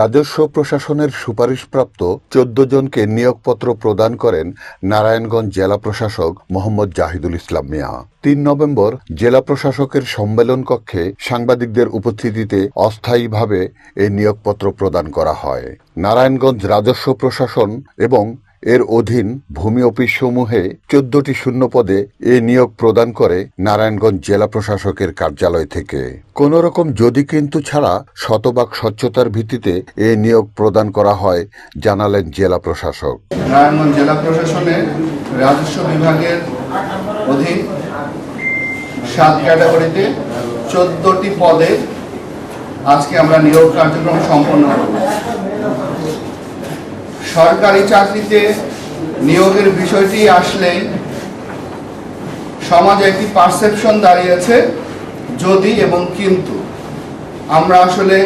রাজস্ব প্রশাসনের সুপারিশপ্রাপ্ত চোদ্দ জনকে নিয়োগপত্র প্রদান করেন নারায়ণগঞ্জ জেলা প্রশাসক মোহাম্মদ জাহিদুল ইসলাম মিয়া। তিন নভেম্বর জেলা প্রশাসকের সম্মেলন কক্ষে সাংবাদিকদের উপস্থিতিতে অস্থায়ীভাবে এই নিয়োগপত্র প্রদান করা হয়। নারায়ণগঞ্জ রাজস্ব প্রশাসন এবং এর অধীন ভূমি অফিসসমূহে চোদ্দটি শূন্য পদে এ নিয়োগ প্রদান করে নারায়ণগঞ্জ জেলা প্রশাসকের কার্যালয় থেকে। কোন রকম যদি কিন্তু ছাড়া শতভাগ স্বচ্ছতার ভিত্তিতে এ নিয়োগ প্রদান করা হয়, জানালেন জেলা প্রশাসক। নারায়ণগঞ্জ জেলা প্রশাসনের রাজস্ব বিভাগের অধীন সাত ক্যাটাগরিতে চোদ্দটি পদে আজকে আমরা নিয়োগ কার্যক্রম সম্পন্ন করব। সরকারি চাকরিতে নিয়োগের বিষয়টি আসলেই সমাজে একটি পারসেপশন দাঁড়িয়েছে, যদি এবং কিন্তু। আমরা আসলে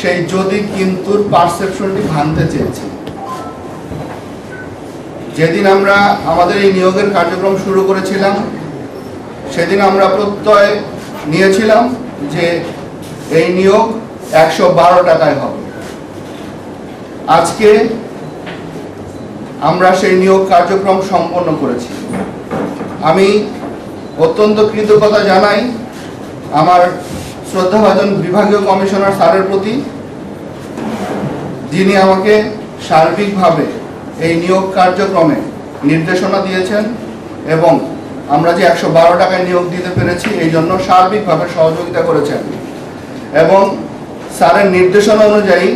সেই যদি কিন্তুর পারসেপশনটি ভাঙতে চেয়েছি। যেদিন আমরা আমাদের এই নিয়োগের কার্যক্রম শুরু করেছিলাম, সেদিন আমরা প্রত্যয় নিয়েছিলাম যে এই নিয়োগ একশো বারো টাকায় হবে। আজকে আমরা সেই নিয়োগ কার্যক্রম সম্পন্ন করেছি। আমি অত্যন্ত কৃতজ্ঞতা জানাই আমার শ্রদ্ধাভাজন বিভাগীয় কমিশনার স্যারের প্রতি, যিনি আমাকে সার্বিকভাবে এই নিয়োগ কার্যক্রমে নির্দেশনা দিয়েছেন এবং আমরা যে একশো বারো টাকায় নিয়োগ দিতে পেরেছি, এই জন্য সার্বিকভাবে সহযোগিতা করেছেন। এবং স্যারের নির্দেশনা অনুযায়ী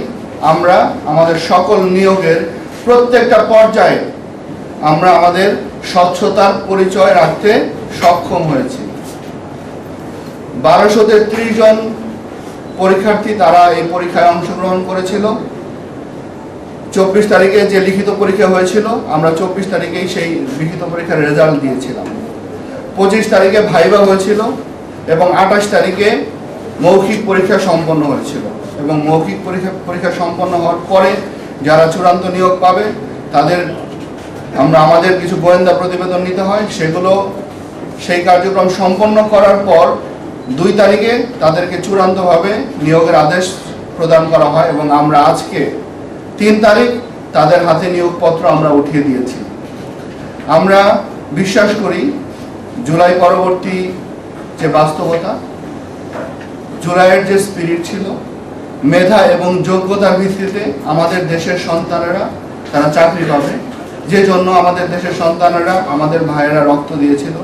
আমরা আমাদের সকল নিয়োগের প্রত্যেকটা পর্যায়ে আমরা আমাদের স্বচ্ছতার পরিচয় রাখতে সক্ষম হয়েছি। বারোশো তেত্রিশ জন পরীক্ষার্থী তারা এই পরীক্ষায় অংশগ্রহণ করেছিল। চব্বিশ তারিখে যে লিখিত পরীক্ষা হয়েছিল, আমরা চব্বিশ তারিখেই সেই লিখিত পরীক্ষার রেজাল্ট দিয়েছিলাম। পঁচিশ তারিখে ভাইবা হয়েছিল এবং আঠাশ তারিখে মৌখিক পরীক্ষা সম্পন্ন হয়েছিল এবং মৌখিক পরীক্ষা পরীক্ষা সম্পন্ন হওয়ার পরে যারা চূড়ান্ত নিয়োগ পাবে, তাদের আমরা আমাদের কিছু গোয়েন্দা প্রতিবেদন নিতে হয়, সেগুলো সেই কার্যক্রম সম্পন্ন করার পর দুই তারিখে তাদেরকে চূড়ান্তভাবে নিয়োগের আদেশ প্রদান করা হয় এবং আমরা আজকে তিন তারিখ তাদের হাতে নিয়োগপত্র আমরা উঠিয়ে দিয়েছি। আমরা বিশ্বাস করি জুলাই পরবর্তী যে বাস্তবতা, জুলাইয়ের যে স্পিরিট ছিল মেধা এবং যোগ্যতার ভিত্তিতে আমাদের দেশের সন্তানেরা তারা চাকরি পাবে। যে জন্য আমাদের দেশের সন্তানেরা আমাদের ভাইয়েরা রক্ত দিয়েছিল।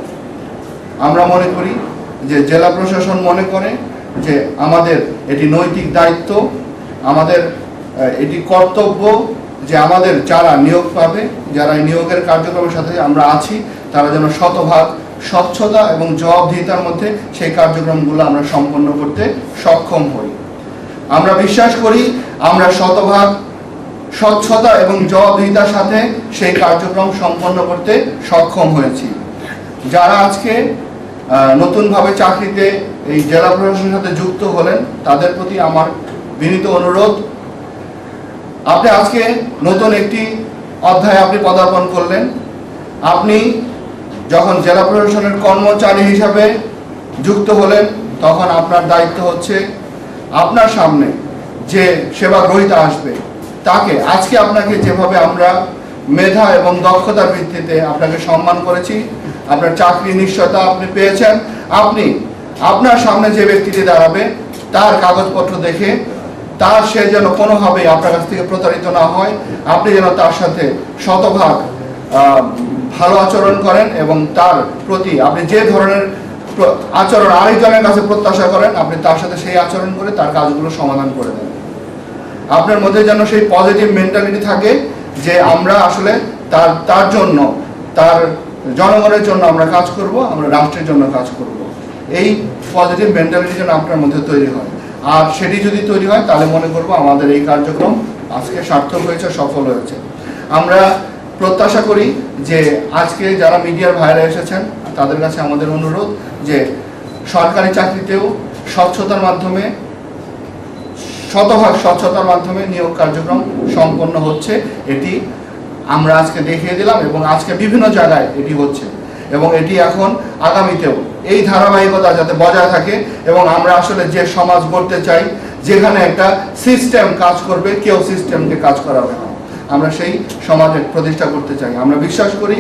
আমরা মনে করি যে জেলা প্রশাসন মনে করে যে আমাদের এটি নৈতিক দায়িত্ব, আমাদের এটি কর্তব্য যে আমাদের যারা নিয়োগ পাবে, যারা নিয়োগের কার্যক্রমের সাথে আমরা আছি, তারা যেন শতভাগ স্বচ্ছতা এবং জবাবদিহিতার মধ্যে সেই কার্যক্রমগুলো আমরা সম্পন্ন করতে সক্ষম হই। আমরা বিশ্বাস করি, আমরা শতভাগ স্বচ্ছতা এবং জবাবদিহিতার সাথে সেই কার্যক্রম সম্পন্ন করতে সক্ষম হয়েছি। যারা আজকে নতুনভাবে চাকরিতে এই জেলা প্রশাসনের সাথে যুক্ত হলেন, তাদের প্রতি আমার বিনীত অনুরোধ। আপনি আজকে নতুন একটি অধ্যায়ে আপনি পদার্পণ করলেন। আপনি যখন জেলা প্রশাসনের কর্মচারী হিসাবে যুক্ত হলেন, তখন আপনার দায়িত্ব হচ্ছে আপনার সামনে যে সেবা গ্রহীতা আসবে, তাকে আজকে আপনাকে যেভাবে আমরা মেধা এবং দক্ষতার ভিত্তিতে আপনাকে সম্মান করেছি, আপনার চাকরি নিশ্চয়তা আপনি পেয়েছেন, আপনি আপনার সামনে যে ব্যক্তিটি দাঁড়াবে, তার কাগজপত্র দেখে তার সে যেন কোনোভাবেই আপনার কাছ থেকে প্রতারিত না হয়, আপনি যেন তার সাথে শতভাগ ভালো আচরণ করেন এবং তার প্রতি আপনি যে ধরনের আচরণ, আরেকজনের কাছে প্রত্যাশা করেন, আপনি তার সাথে সেই আচরণ করে তার কাজগুলো সমাধান করে দেন। আপনার মধ্যে যেন সেই পজিটিভ মেন্টালিটি থাকে যে আমরা আসলে তার তার জন্য, তার জনগণের জন্য আমরা কাজ করব, আমরা রাষ্ট্রের জন্য কাজ করব। এই পজিটিভ মেন্টালিটি যেন আপনার মধ্যে তৈরি হয়। আর সেটি যদি তৈরি হয়, তাহলে মনে করব আমাদের এই কার্যক্রম আজকে সার্থক হয়েছে, সফল হয়েছে। আমরা প্রত্যাশা করি যে আজকে যারা মিডিয়ার ভাইরা এসেছেন, তাদের কাছে আমাদের অনুরোধ যে সরকারি চাকরিতেও স্বচ্ছতার মাধ্যমে, শতভাগ স্বচ্ছতার মাধ্যমে নিয়োগ কার্যক্রম সম্পন্ন হচ্ছে। এটি আমরা আজকে দেখিয়ে দিলাম এবং আজকে বিভিন্ন জায়গায় এটি হচ্ছে। এবং এটি এখন আগামীতেও এই ধারাবাহিকতা যাতে বজায় থাকে এবং আমরা আসলে যে সমাজ গড়তে চাই, যেখানে একটা সিস্টেম কাজ করবে, কেউ সিস্টেমকে কাজ করাবে না। আমরা সেই সমাজে প্রতিষ্ঠা করতে চাই। আমরা বিশ্বাস করি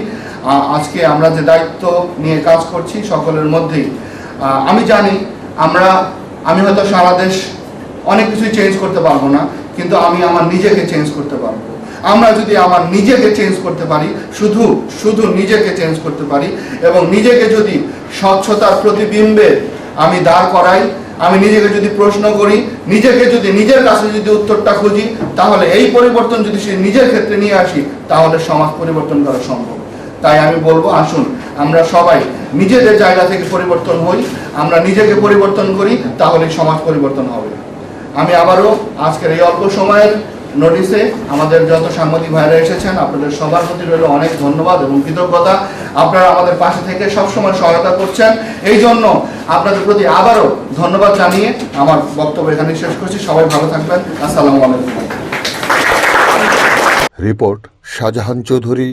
আজকে আমরা যে দায়িত্ব নিয়ে কাজ করছি সকলের মধ্যেই আমি জানি আমরা, আমি হয়তো সারা দেশ অনেক কিছুই চেঞ্জ করতে পারব না, কিন্তু আমি আমার নিজেকে চেঞ্জ করতে পারব। আমরা যদি আমার নিজেকে চেঞ্জ করতে পারি, শুধু শুধু নিজেকে চেঞ্জ করতে পারি এবং নিজেকে যদি স্বচ্ছতার প্রতিবিম্বে আমি দাঁড় করাই আমি নিজেকে যদি প্রশ্ন করি, নিজেকে যদি নিজের কাছে যদি উত্তরটা খুঁজি, তাহলে এই পরিবর্তন যদি সে নিজের ক্ষেত্রে নিয়ে আসি, তাহলে সমাজ পরিবর্তন করা সম্ভব। তাই আমি বলব, আসুন, আমরা সবাই নিজেদের জায়গা থেকে পরিবর্তন হই, আমরা নিজেকে পরিবর্তন করি তাহলে সমাজ পরিবর্তন হবে। আমি আবারও আজকের এই অল্প সময়ের নোটিশে আমাদের যত সাংবাদিক ভাইরা এসেছেন, আপনাদের সবার প্রতি রইল অনেক ধন্যবাদ এবং কৃতজ্ঞতা। আপনারা আমাদের পাশে থেকে সবসময় সহায়তা করছেন। এই জন্য আপনাদের প্রতি আবারও ধন্যবাদ জানিয়ে আমার বক্তব্য এখানে শেষ করছি। সবাই ভালো থাকবেন। আসসালামু আলাইকুম। Report Shahjahan Chowdhury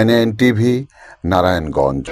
NN TV Narayanganj.